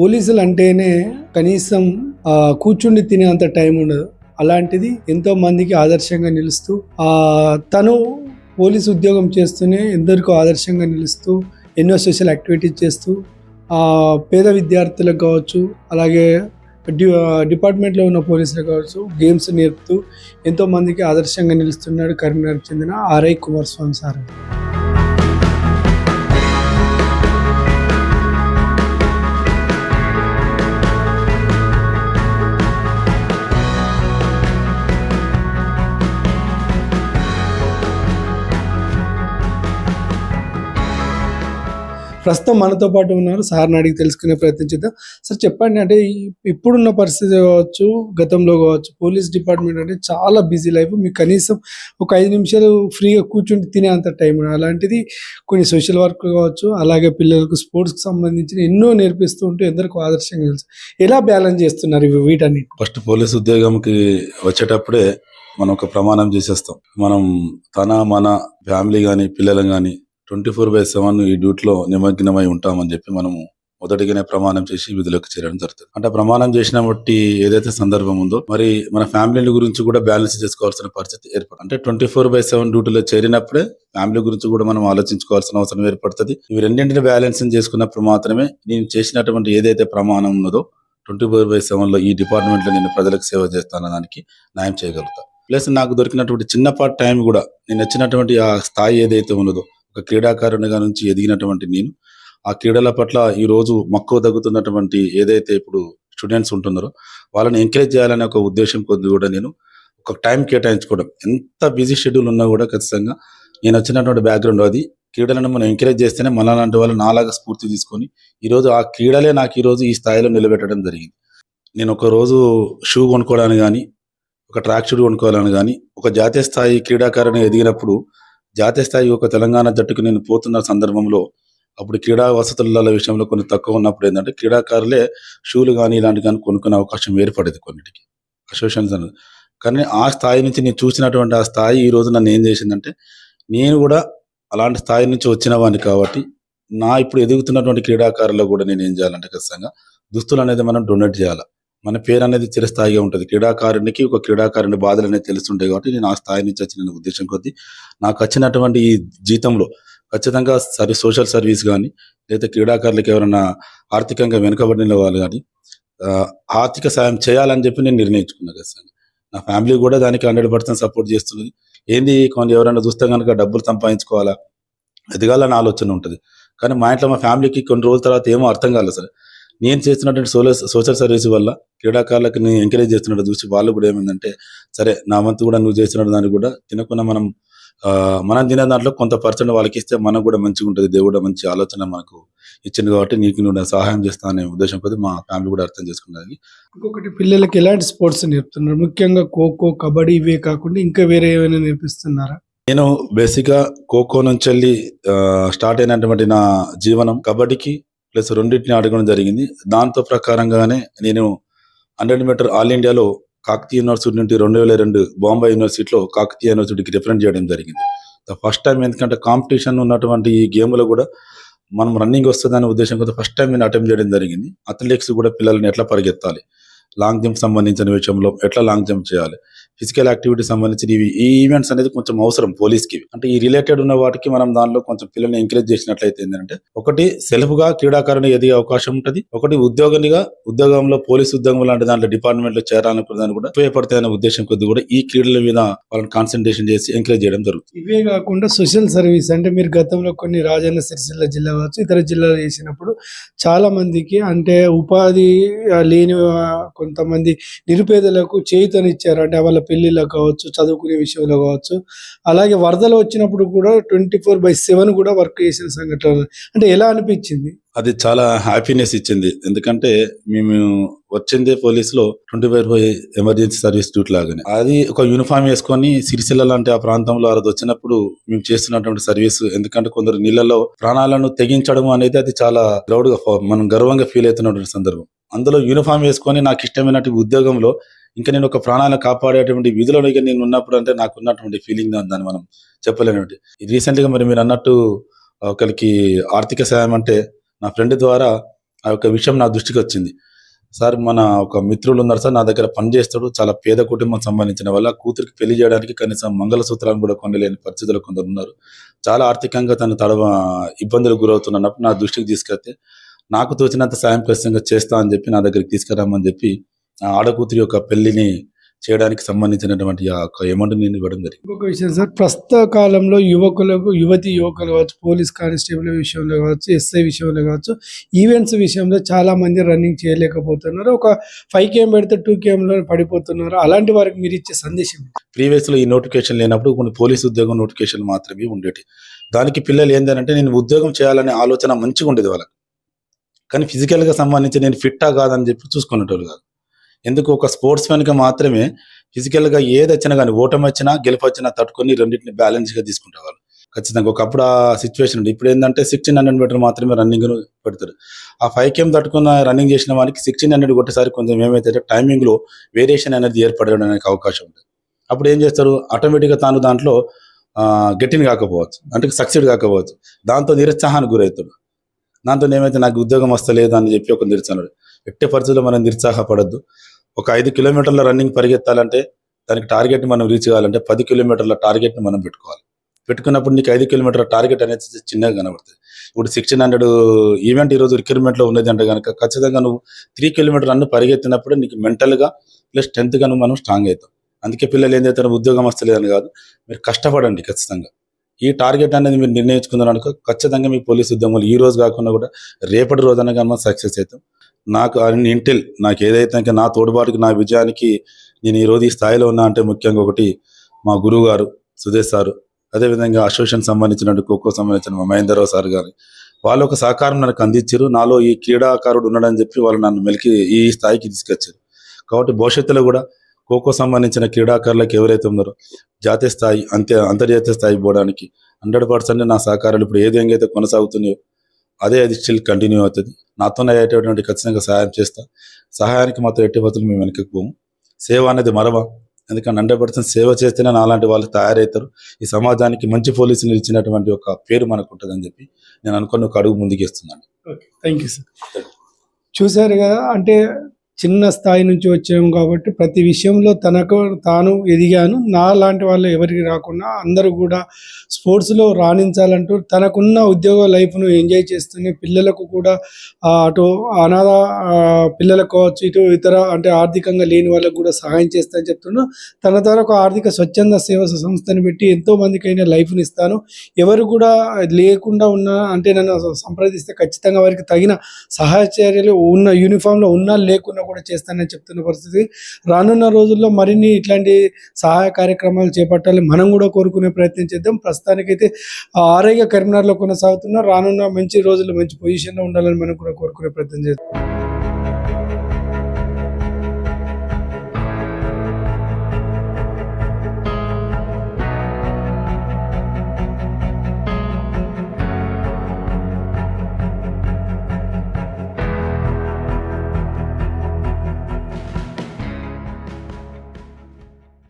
పోలీసులు అంటేనే కనీసం కూర్చుండి తినేంత టైం ఉండదు. అలాంటిది ఎంతో మందికి ఆదర్శంగా నిలుస్తూ తను పోలీసు ఉద్యోగం చేస్తూనే ఎందరికో ఆదర్శంగా నిలుస్తూ ఎన్నో సోషల్ యాక్టివిటీస్ చేస్తూ ఆ, పేద విద్యార్థులకు కావచ్చు అలాగే డి డిపార్ట్మెంట్లో ఉన్న పోలీసులకు కావచ్చు గేమ్స్ నేర్పుతూ ఎంతో మందికి ఆదర్శంగా నిలుస్తున్నాడు కరీంనగర్కి చెందిన ఆర్ఐ కుమార్ స్వామి సార్. ప్రస్తుతం మనతో పాటు ఉన్నారు. సార్ని అడిగి తెలుసుకునే ప్రయత్నం చేద్దాం. సార్ చెప్పండి. అంటే ఇప్పుడున్న పరిస్థితి కావచ్చు గతంలో కావచ్చు పోలీస్ డిపార్ట్మెంట్ అంటే చాలా బిజీ లైఫ్. మీకు కనీసం ఒక ఐదు నిమిషాలు ఫ్రీగా కూర్చుంటే తినే అంత టైం అలాంటిది కొన్ని సోషల్ వర్క్ కావచ్చు అలాగే పిల్లలకు స్పోర్ట్స్కి సంబంధించిన ఎన్నో నేర్పిస్తూ ఉంటూ ఎందరికో ఆదర్శంగా తెలుసు. ఎలా బ్యాలెన్స్ చేస్తున్నారు ఇవి వీటన్ని ఫస్ట్ పోలీస్ ఉద్యోగంకి వచ్చేటప్పుడే మనం ఒక ప్రమాణం చేసేస్తాం. మనం తన మన ఫ్యామిలీ కానీ పిల్లలు కానీ ట్వంటీ ఫోర్ బై సెవెన్ ఈ డ్యూటీలో నిమగ్నమై ఉంటామని చెప్పి మనము మొదటిగానే ప్రమాణం చేసి విధులకు చేరడం జరుగుతుంది. అంటే ప్రమాణం చేసిన బట్టి ఏదైతే సందర్భం ఉందో మరి మన ఫ్యామిలీల గురించి కూడా బ్యాలెన్స్ చేసుకోవాల్సిన పరిస్థితి ఏర్పడుతుంది. అంటే ట్వంటీ ఫోర్ బై సెవెన్ డ్యూటీలో చేరినప్పుడే ఫ్యామిలీ గురించి కూడా మనం ఆలోచించుకోవాల్సిన అవసరం ఏర్పడుతుంది. ఇవి రెండింటిని బ్యాలెన్సింగ్ చేసుకున్నప్పుడు మాత్రమే నేను చేసినటువంటి ఏదైతే ప్రమాణం ఉన్నదో ట్వంటీ ఫోర్ బై సెవెన్లో ఈ డిపార్ట్మెంట్లో నేను ప్రజలకు సేవ చేస్తాను దానికి న్యాయం చేయగలుగుతాను ప్లస్ నాకు దొరికినటువంటి చిన్నపాటి టైం కూడా నేను వచ్చినటువంటి ఆ స్థాయి ఏదైతే ఉన్నదో ఒక క్రీడాకారునిగా నుంచి ఎదిగినటువంటి నేను ఆ క్రీడల పట్ల ఈరోజు మక్కువ తగ్గుతున్నటువంటి ఏదైతే ఇప్పుడు స్టూడెంట్స్ ఉంటున్నారో వాళ్ళని ఎంకరేజ్ చేయాలనే ఒక ఉద్దేశం కొద్ది కూడా నేను ఒక టైం కేటాయించుకోవడం. ఎంత బిజీ షెడ్యూల్ ఉన్నా కూడా ఖచ్చితంగా నేను వచ్చినటువంటి బ్యాక్గ్రౌండ్ అది క్రీడలను మనం ఎంకరేజ్ చేస్తేనే మన లాంటి వాళ్ళు నాలాగా స్ఫూర్తి తీసుకొని ఈరోజు ఆ క్రీడలే నాకు ఈరోజు ఈ స్థాయిలో నిలబెట్టడం జరిగింది. నేను ఒక రోజు షూ కొనుక్కోవడానికి కానీ ఒక ట్రాక్ షూట్ కొనుక్కోవాలని కానీ ఒక జాతీయ స్థాయి క్రీడాకారుని ఎదిగినప్పుడు జాతీయ స్థాయి ఒక తెలంగాణ జట్టుకు నేను పోతున్న సందర్భంలో అప్పుడు క్రీడా వసతుల విషయంలో కొన్ని తక్కువ ఉన్నప్పుడు ఏంటంటే క్రీడాకారులే షూలు కానీ ఇలాంటి కానీ కొనుక్కునే అవకాశం ఏర్పడేది కొన్నిటికి. అసోసియేషన్స్ కానీ ఆ స్థాయి నుంచి నేను చూసినటువంటి ఆ స్థాయి ఈ రోజు నన్ను ఏం చేసిందంటే నేను కూడా అలాంటి స్థాయి నుంచి వచ్చిన వాడిని కాబట్టి నా ఇప్పుడు ఎదుగుతున్నటువంటి క్రీడాకారుల్లో కూడా నేను ఏం చేయాలంటే ఖచ్చితంగా దుస్తులు అనేది మనం డొనేట్ చేయాలి. మన పేరు అనేది చిరస్థాయిగా ఉంటుంది. క్రీడాకారునికి ఒక క్రీడాకారుని బాధలు అనేది తెలుస్తుంటాయి కాబట్టి నేను ఆ స్థాయి నుంచి వచ్చిన ఉద్దేశం కొద్దీ నాకు వచ్చినటువంటి ఈ జీతంలో ఖచ్చితంగా సర్వీ సోషల్ సర్వీస్ కానీ లేదా క్రీడాకారులకు ఎవరైనా ఆర్థికంగా వెనుకబడిన వాళ్ళు కానీ ఆర్థిక సాయం చేయాలని చెప్పి నేను నిర్ణయించుకున్నా ఖచ్చితంగా నా ఫ్యామిలీ కూడా దానికి హండ్రెడ్ పర్సెంట్ సపోర్ట్ చేస్తున్నది ఏంది కొన్ని ఎవరైనా చూస్తే కనుక డబ్బులు సంపాదించుకోవాలా? ఎదగాలని ఆలోచన ఉంటుంది. కానీ మా ఇంట్లో మా ఫ్యామిలీకి కొన్ని రోజుల తర్వాత ఏమో అర్థం కాలేదు సార్. నేను చేస్తున్నటువంటి సోలో సోషల్ సర్వీస్ వల్ల క్రీడాకారులకు నేను ఎంకరేజ్ చేస్తున్నట్టు చూసి వాళ్ళు కూడా ఏమైందంటే సరే నా వంతు కూడా నువ్వు చేస్తున్న దాన్ని కూడా తినకుండా మనం మనం తినే దాంట్లో కొంత పర్సెంట్ వాళ్ళకి ఇస్తే మనకు కూడా మంచిగా ఉంటుంది. దేవుడు మంచి ఆలోచన మనకు ఇచ్చింది కాబట్టి నీకు నువ్వు సహాయం చేస్తా అనే ఉద్దేశం కొద్ది మా ఫ్యామిలీ కూడా అర్థం చేసుకున్నది. ఇంకొకటి పిల్లలకి ఎలాంటి స్పోర్ట్స్ నేర్పుతున్నారు? ముఖ్యంగా ఖోఖో కబడ్డీ ఇవే కాకుండా ఇంకా వేరే ఏమైనా నేర్పిస్తున్నారా? నేను బేసిక్గా ఖోఖో నుంచి వెళ్ళి స్టార్ట్ అయినటువంటి నా జీవనం కబడ్డీకి ప్లస్ రెండింటిని ఆడగడం జరిగింది. దాంతో ప్రకారంగానే నేను హండ్రెడ్ మీటర్ ఆల్ ఇండియాలో కాకతీయ యూనివర్సిటీ నుండి రెండు వేల రెండు బాంబే యూనివర్సిటీలో కాకతీయ యూనివర్సిటీకి రిప్రజెంట్ చేయడం జరిగింది. ఫస్ట్ టైం ఎందుకంటే కాంపిటీషన్ ఉన్నటువంటి ఈ గేమ్లో కూడా మనం రన్నింగ్ వస్తుందనే ఉద్దేశం కొద్ది ఫస్ట్ టైం నేను అటెంప్ట్ చేయడం జరిగింది. అథ్లెటిక్స్ కూడా పిల్లల్ని ఎట్లా పరిగెత్తాలి? లాంగ్ జంప్ సంబంధించిన విషయంలో ఎట్లా లాంగ్ జంప్ చేయాలి? ఫిజికల్ యాక్టివిటీ సంబంధించిన ఇవి ఈ ఈవెంట్స్ అనేది కొంచెం అవసరం పోలీస్కి అంటే ఈ రిలేటెడ్ ఉన్న వాటికి మనం దానిలో కొంచెం పిల్లల్ని ఎంకరేజ్ చేసినట్లయితే ఏంటంటే ఒకటి సెల్ఫ్గా క్రీడాకారుని ఎదిగే అవకాశం ఉంటుంది. ఒకటి ఉద్యోగినిగా ఉద్యోగంలో పోలీస్ ఉద్యోగం లాంటి దాంట్లో డిపార్ట్మెంట్లో చేరాలనుకున్న దాన్ని కూడా ఉపయోగపడతాయి అనే ఉద్దేశం కొద్ది కూడా ఈ క్రీడల మీద వాళ్ళని కాన్సన్ట్రేషన్ చేసి ఎంకరేజ్ చేయడం జరుగుతుంది. ఇవే కాకుండా సోషల్ సర్వీస్ అంటే మీరు గతంలో కొన్ని రాజన్న సిరిసిల్ల జిల్లా కావచ్చు ఇతర జిల్లాలు చేసినప్పుడు చాలా మందికి అంటే ఉపాధి లేని కొంతమంది నిరుపేదలకు చేయుతనిచ్చారు. అంటే వాళ్ళ పెళ్ళిలో కావచ్చు చదువుకునే విషయంలో కావచ్చు. అలాగే వరదలు వచ్చినప్పుడు కూడా ట్వంటీ ఫోర్ బై సెవెన్ కూడా వర్క్ చేసిన సంఘటన అంటే ఎలా అనిపించింది? అది చాలా హ్యాపీనెస్ ఇచ్చింది. ఎందుకంటే మేము వచ్చిందే పోలీసులో twenty five by emergency service duty లాగానే. అది ఒక యూనిఫామ్ వేసుకొని సిరిసిల్ల లాంటి ఆ ప్రాంతంలో అది వచ్చినప్పుడు మేము చేస్తున్నటువంటి సర్వీస్ ఎందుకంటే కొందరు నీళ్ళలో ప్రాణాలను తెగించడం అనేది అది చాలా ప్రౌడ్గా మనం గర్వంగా ఫీల్ అవుతున్నటువంటి సందర్భం. అందులో యూనిఫామ్ వేసుకొని నాకు ఇష్టమైనటువంటి ఉద్యోగంలో ఇంకా నేను ఒక ప్రాణాలను కాపాడేటువంటి విధులను ఇక నేను ఉన్నప్పుడు అంటే నాకు ఉన్నటువంటి ఫీలింగ్ దాన్ని మనం చెప్పలేనటువంటి. ఇది రీసెంట్గా మరి మీరు అన్నట్టు ఒకరికి ఆర్థిక సాయం అంటే నా ఫ్రెండ్ ద్వారా ఆ యొక్క విషయం నా దృష్టికి వచ్చింది. సార్ మన ఒక మిత్రులు ఉన్నారు సార్ నా దగ్గర పని చేస్తాడు చాలా పేద కుటుంబం సంబంధించిన వల్ల కూతురికి పెళ్ళి చేయడానికి కనీసం మంగళసూత్రాలను కూడా కొనలేని పరిస్థితులు కొందరు ఉన్నారు. చాలా ఆర్థికంగా తను తడవ ఇబ్బందులకు గురవుతున్నప్పుడు నా దృష్టికి తీసుకెళ్తే నాకు తోచినంత సాయం ఖచ్చితంగా చేస్తా అని చెప్పి నా దగ్గరికి తీసుకురామని చెప్పి ఆడకూతురి యొక్క పెళ్ళిని చేయడానికి సంబంధించినటువంటి ఆ యొక్క అమౌంట్ నేను ఇవ్వడం జరిగింది. ఇంకొక విషయం సార్ ప్రస్తుత కాలంలో యువకులకు యువతి యువకులు కావచ్చు పోలీస్ కానిస్టేబుల్ విషయంలో కావచ్చు ఎస్ఐ విషయంలో కావచ్చు ఈవెంట్స్ విషయంలో చాలా మంది రన్నింగ్ చేయలేకపోతున్నారు. ఒక ఫైవ్ కేఎం పెడితే టూ లో పడిపోతున్నారు. అలాంటి వారికి మీరు ఇచ్చే సందేశం? ప్రీవియస్లో ఈ నోటిఫికేషన్ లేనప్పుడు కొన్ని పోలీస్ ఉద్యోగం నోటిఫికేషన్ మాత్రమే ఉండేటి. దానికి పిల్లలు ఏంటంటే నేను ఉద్యోగం చేయాలనే ఆలోచన మంచిగా ఉండేది వాళ్ళకి. కానీ ఫిజికల్గా సంబంధించి నేను ఫిట్టా కాదని చెప్పి చూసుకునేటోళ్ళు కాదు. ఎందుకు ఒక స్పోర్ట్స్ మ్యాన్ మాత్రమే ఫిజికల్గా ఏది వచ్చినా కానీ ఓటమి వచ్చినా గెలిపొచ్చినా తట్టుకొని రెండింటిని బ్యాలెన్స్గా గా ఖచ్చితంగా ఒకప్పుడు ఆ సిచ్యువేషన్ ఉంది. ఇప్పుడు ఏంటంటే సిక్స్టీన్ హండ్రెడ్ మీటర్ మాత్రమే రన్నింగ్ పెడతారు. ఆ ఫైవ్ కేమ్ తట్టుకున్న రన్నింగ్ చేసిన వానికి సిక్స్టీన్ హండ్రెడ్ కొట్టేసరికి కొంచెం ఏమైతే టైమింగ్లో వేరియేషన్ అనేది ఏర్పడడానికి అవకాశం ఉంటుంది. అప్పుడు ఏం చేస్తారు? ఆటోమేటిక్గా తాను దాంట్లో గట్టిని కాకపోవచ్చు. అంటే సక్సెడ్ కాకపోవచ్చు. దాంతో నిరుత్సాహానికి గురవుతాడు. దాంతో ఏమైతే నాకు ఉద్యోగం వస్తలేదు అని చెప్పి ఒక నిరుత్సాహం. ఎట్టి పరిస్థితుల్లో మనం నిరుత్సాహపడద్దు. ఒక ఐదు కిలోమీటర్ల రన్నింగ్ పరిగెత్తాలంటే దానికి టార్గెట్ మనం రీచ్ కావాలంటే పది కిలోమీటర్ల టార్గెట్ని మనం పెట్టుకోవాలి. పెట్టుకున్నప్పుడు నీకు ఐదు కిలోమీటర్ల టార్గెట్ అనేది చిన్నగా కనబడుతుంది. ఇప్పుడు సిక్స్టీన్ హండ్రెడ్ ఈవెంట్ ఈరోజు రిక్రూట్మెంట్లో ఉన్నది అంటే కనుక ఖచ్చితంగా నువ్వు త్రీ కిలోమీటర్ అన్ను పరిగెత్తినప్పుడు నీకు మెంటల్గా ప్లస్ స్ట్రెంత్గా నువ్వు మనం స్ట్రాంగ్ అవుతాం. అందుకే పిల్లలు ఏం చేస్తారు? ఉద్యోగం వస్తలేదని కాదు మీరు కష్టపడండి ఖచ్చితంగా. ఈ టార్గెట్ అనేది మీరు నిర్ణయించుకున్నారు అనుకో ఖచ్చితంగా మీ పోలీస్ ఉద్యోగాలు ఈ రోజు కాకుండా కూడా రేపటి రోజు కానీ మనం సక్సెస్ అవుతాం. నాకు అన్ని ఇంటెల్ నాకు ఏదైతే నా తోడుబాటుకి నా విజయానికి నేను ఈరోజు ఈ స్థాయిలో ఉన్నా అంటే ముఖ్యంగా ఒకటి మా గురువు గారు సుదేశ్ సారు అదేవిధంగా అసోసియేషన్ సంబంధించినటువంటి ఖోఖో సంబంధించిన మా మహేందర్రావు సార్ గారు. వాళ్ళు ఒక సహకారం నాకు అందించారు. నాలో ఈ క్రీడాకారుడు ఉన్నాడని చెప్పి వాళ్ళు నన్ను మెలికి ఈ స్థాయికి తీసుకొచ్చారు. కాబట్టి భవిష్యత్తులో కూడా ఖోఖో సంబంధించిన క్రీడాకారులకు ఎవరైతే ఉన్నారో జాతీయ స్థాయి అంతే అంతర్జాతీయ స్థాయికి పోవడానికి హండ్రెడ్ పర్సెంట్ నా సహకారాలు ఇప్పుడు ఏ విధంగా అయితే కొనసాగుతున్నాయో అదే అది స్టిల్ కంటిన్యూ అవుతుంది. నాతో అయ్యేటటువంటి ఖచ్చితంగా సహాయం చేస్తా. సహాయానికి మాత్రం ఎట్టి బతులు మేము వెనక్కి పోము. సేవ అనేది మరవ. ఎందుకంటే హండ్రెడ్ పర్సెంట్ సేవ చేస్తేనే నాలాంటి వాళ్ళు తయారవుతారు. ఈ సమాజానికి మంచి పోలీసులు ఇచ్చినటువంటి ఒక పేరు మనకు ఉంటుందని చెప్పి నేను అనుకుని ఒక అడుగు ముందుకేస్తున్నాను. థ్యాంక్ యూ సార్ చూశారు కదా అంటే చిన్న స్థాయి నుంచి వచ్చాము కాబట్టి ప్రతి విషయంలో తనకు తాను ఎదిగాను. నా లాంటి వాళ్ళు ఎవరికి రాకుండా అందరూ కూడా స్పోర్ట్స్లో రాణించాలంటూ తనకున్న ఉద్యోగ లైఫ్ను ఎంజాయ్ చేస్తూనే పిల్లలకు కూడా అటు అనాథ పిల్లలకు కావచ్చు ఇటు ఇతర అంటే ఆర్థికంగా లేని వాళ్ళకు కూడా సహాయం చేస్తానని చెప్తున్నాను. తన ద్వారా ఒక ఆర్థిక స్వచ్ఛంద సేవ సంస్థను పెట్టి ఎంతో మందికైనా లైఫ్ని ఇస్తాను. ఎవరు కూడా లేకుండా ఉన్న అంటే నన్ను సంప్రదిస్తే ఖచ్చితంగా వారికి తగిన సహాయ చర్యలు ఉన్న యూనిఫామ్లో ఉన్నా లేకున్నా కూడా చేస్తానని చెప్తున్న పరిస్థితి. రానున్న రోజుల్లో మరిన్ని ఇట్లాంటి సహాయ కార్యక్రమాలు చేపట్టాలి మనం కూడా కోరుకునే ప్రయత్నం చేద్దాం. ప్రస్తుతానికైతే ఆరోగ్య కరీంనగర్లో కొనసాగుతున్న రానున్న మంచి రోజుల్లో మంచి పొజిషన్లో ఉండాలని మనం కూడా కోరుకునే ప్రయత్నం చేద్దాం.